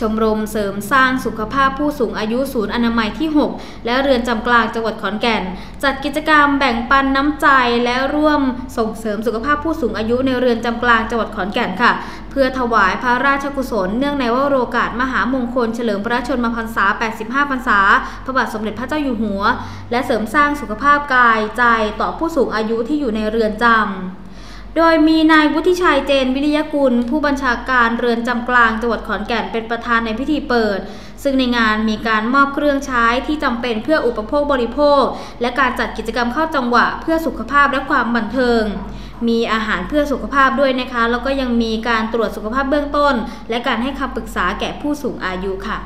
ชมรมเสริมสร้างสุขภาพผู้สูงอายุศูนย์อนามัยที่ 6 และเรือนจำกลางจังหวัดขอนแก่น จัดกิจกรรมแบ่งปันน้ำใจและร่วมส่งเสริมสุขภาพผู้สูงอายุในเรือนจำกลางจังหวัดขอนแก่นค่ะ เพื่อถวายพระราชกุศลเนื่องในวโรกาสมหามงคลเฉลิมพระชนมพรรษา 85 พรรษา พระบาทสมเด็จพระเจ้าอยู่หัว และเสริมสร้างสุขภาพกายใจต่อผู้สูงอายุที่อยู่ในเรือนจำ โดยมีนายวุฒิชัยเจนวิริยกุล ผู้บัญชาการเรือนจำกลางจังหวัดขอนแก่นเป็นประธานในพิธีเปิด ซึ่งในงานมีการมอบเครื่องใช้ที่จำเป็นเพื่ออุปโภคบริโภค และการจัดกิจกรรมเข้าจังหวะเพื่อสุขภาพและความบันเทิง มีอาหารเพื่อสุขภาพด้วยนะคะ แล้วก็ยังมีการตรวจสุขภาพเบื้องต้น และการให้คำปรึกษาแก่ผู้สูงอายุค่ะ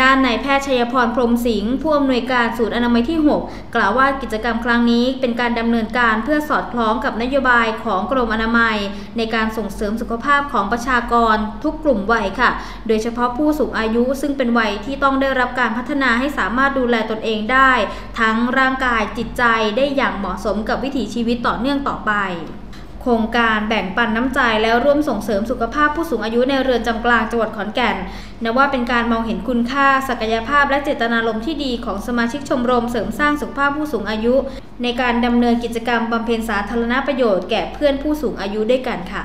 ด้านนายแพทย์ชัยพรพรมสิงห์ผู้อำนวยการศูนย์อนามัยที่ 6 กล่าวว่ากิจกรรมครั้งนี้เป็นการดำเนินการเพื่อสอดคล้องกับนโยบายของกรมอนามัย ในการส่งเสริมสุขภาพของประชากรทุกกลุ่มวัยค่ะ โดยเฉพาะผู้สูงอายุซึ่งเป็นวัยที่ต้องได้รับการพัฒนาให้สามารถดูแลตนเองได้ ทั้งร่างกายจิตใจได้อย่างเหมาะสมกับวิถีชีวิตต่อเนื่องต่อไป ครงการแบ่งปันน้ำใจแล้วร่วมส่งเสริมสุขภาพผู้สูงอายุในเรือนจำกลางจังหวัดขอนแก่นนับว่าเป็นการมองเห็นคุณค่า ศักยภาพและเจตนารมณ์ที่ดีของสมาชิกชมรมเสริมสร้างสุขภาพผู้สูงอายุ ในการดำเนินกิจกรรมบำเพ็ญสาธารณประโยชน์แก่เพื่อนผู้สูงอายุด้วยกันค่ะ